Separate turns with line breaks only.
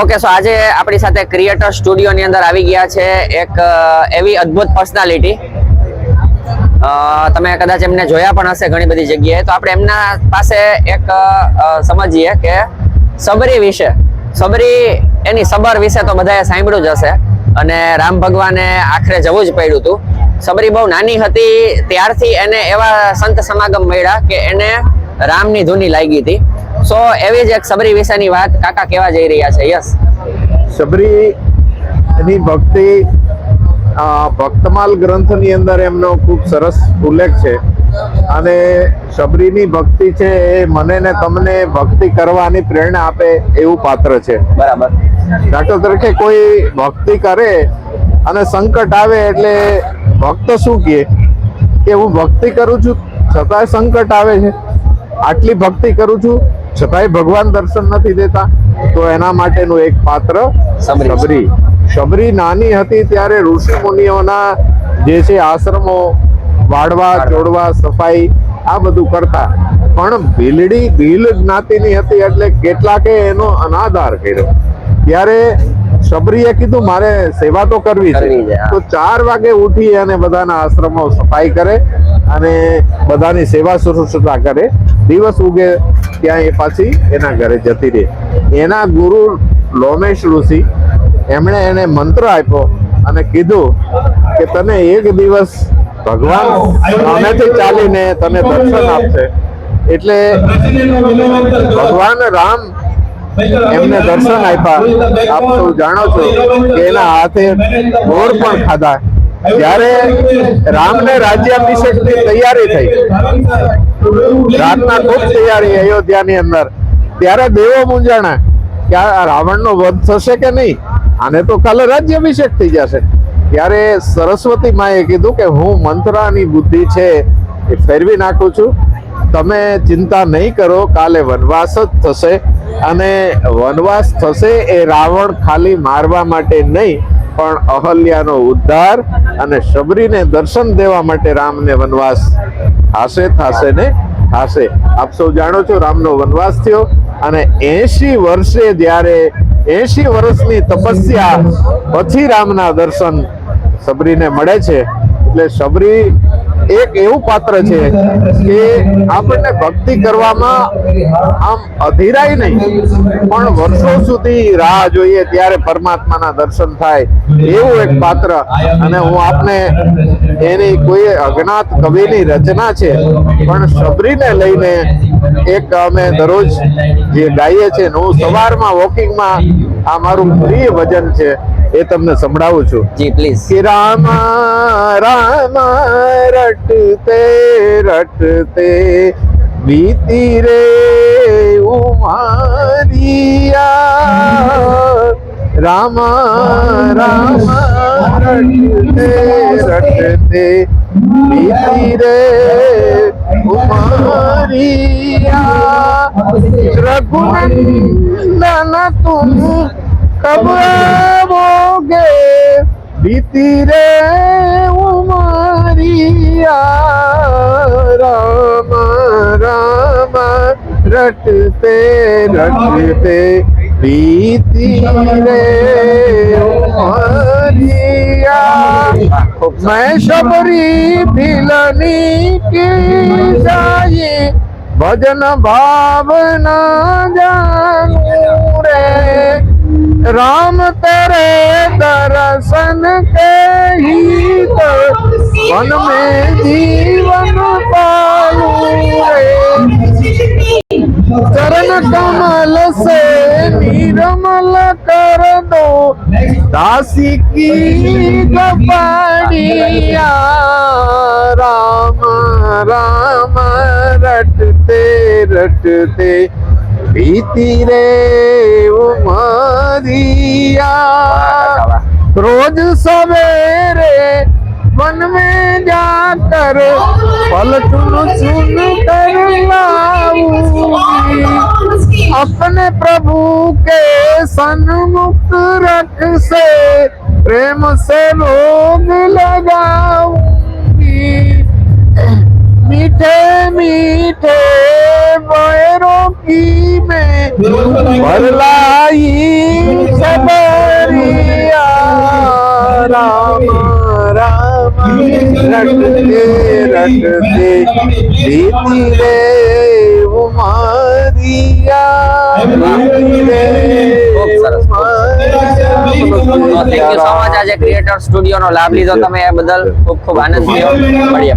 Okay so આજે આપણી સાથે ક્રિએટર સ્ટુડિયોની અંદર આવી ગયા છે એક એવી અદ્ભુત પર્સનાલિટી તમે કદાચ એમને જોયા પણ હશે ઘણી બધી જગ્યાએ. તો આપણે એમના પાસે એક સમજીએ કે સબરી વિશે, સબરી એની સબર વિશે તો બધાએ સાંભળ્યું જ હશે. અને રામ ભગવાને આખરે જવું જ પડ્યું હતું. સબરી બહુ નાની હતી, ત્યારથી એને એવા સંત સમાગમ મળ્યા કે એને રામની ધૂની લાગી હતી. સો એવી જ એક સબરી વિશેની વાત કાકા કેવા જઈ રહ્યા છે. યસ
સબરી એની ભક્તિ ભક્તમાલ ગ્રંથની અંદર એમનો ખૂબ સરસ ઉલ્લેખ છે. અને શબરીની ભક્તિ છે એ મને ને તમને ભક્તિ કરવાની પ્રેરણા આપે એવું પાત્ર છે.
બરાબર.
દાખલા તરીકે કોઈ ભક્તિ કરે અને સંકટ આવે એટલે ભક્ત શું કહે? કે હું ભક્તિ કરું છું છતાંય સંકટ આવે છે. આટલી ભક્તિ કરું છું છતાંય ભગવાન દર્શન નથી દેતા. તો એના માટેનું એક પાત્ર શબરી. શબરી. નાની હતી ત્યારે ઋષિ મુનિઓના જે છે આશ્રમો વાળવા જોડવા સફાઈ આ બધું કરતા. પણ ભીલડી ભીલ જ્ઞાતિની હતી એટલે કેટલાકે એનો અનાદાર કર્યો. ત્યારે શબરીએ કીધું મારે સેવા તો કરવી
છે.
તો ચાર વાગે ઉઠી અને બધાના આશ્રમો સફાઈ કરે અને બધાની સેવા શુશ્રૂષા કરે. દિવસ ઉગે ત્યાં એ પાછી એના ઘરે જતી રહે. એના ગુરુ લોમેશ ઋષિ એમણે એને મંત્ર આપ્યો અને કીધું કે તને એક દિવસ ભગવાન સામેથી ચાલીને તને દર્શન આપશે. એટલે ભગવાન રામ એમને દર્શન આપ્યા. આપ સૌ જાણો છો કે એના હાથે મોર પણ ખાધા. જ્યારે રામને રાજ્યાભિષેકની તૈયારી થઈ, રાતના ખૂબ તૈયારી અયોધ્યાની અંદર. ત્યારે દેવો મૂંઝાણા કે આ રાવણનો વધ થશે કે નહીં, આને તો કાલે રાજ્યાભિષેક થઈ જશે. ત્યારે સરસ્વતી માએ કીધું કે હું મંત્રાની બુદ્ધિ છે એ ફેરવી નાખું છું. તમે ચિંતા નહીં કરો, કાલે વનવાસ જ થશે. અને વનવાસ થશે એ રાવણ ખાલી મારવા માટે નહીં પણ અહલ્યાનો ઉદ્ધાર અને શબરીને દર્શન દેવા માટે રામને વનવાસ થાશે થાશે ને થાશે. આપ સૌ જાણો છો રામનો વનવાસ થયો અને એસી વર્ષે જ્યારે એસી વર્ષની તપસ્યા પછી રામના દર્શન શબરીને મળે છે. એટલે સબરી એક એવું પાત્ર છે કે આપણને ભક્તિ કરવામાં આમ અધીરાય નહીં. પણ વર્ષો સુધી રાહ જોઈએ ત્યારે પરમાત્માના દર્શન થાય એવું એક પાત્ર. અને હું આપને એની કોઈ અજ્ઞાત કવિની રચના છે, પણ શબરીને લઈને એક અમે દરરોજ જે ગાઈએ છીએ હું સવારમાં વોકિંગમાં આ મારું પ્રિય વજન છે એ તમને સંભળાવું છું.
જી પ્લીઝ
કે રામ રામ રટતે રટતે બીતી રે ઉમારિયા. રામ રામ રટતે રટતે બીતી રે ઉમારિયા. રઘુનંદન તું कब आओगे बीती रे उमारिया राम राम रटते रटते बीती रे उमारिया मैं शबरी भिलनी की जाई भजन भावना जानू रे राम तेरे दर्शन के ही तो वन में जीवन पालू रे चरण कमल से निर्मल कर दो दासी की गपाड़िया राम राम रटते रटते बीती रे उमरिया रोज सवेरे वन में जाकर फल चुन चुन कर लाऊंगी अपने प्रभु के सन्मुख रख से प्रेम से लोग लगाऊंगी मीठे मीठे વરલાઈ સબરિયા રામ રામ રટતે રટતે બીતી રે ઉમારિયા બીતી
આજે ક્રિએટર સ્ટુડિયોનો લાભ લીધો. તમે એ બદલ ખૂબ ખૂબ આનંદ થયો. મળીએ.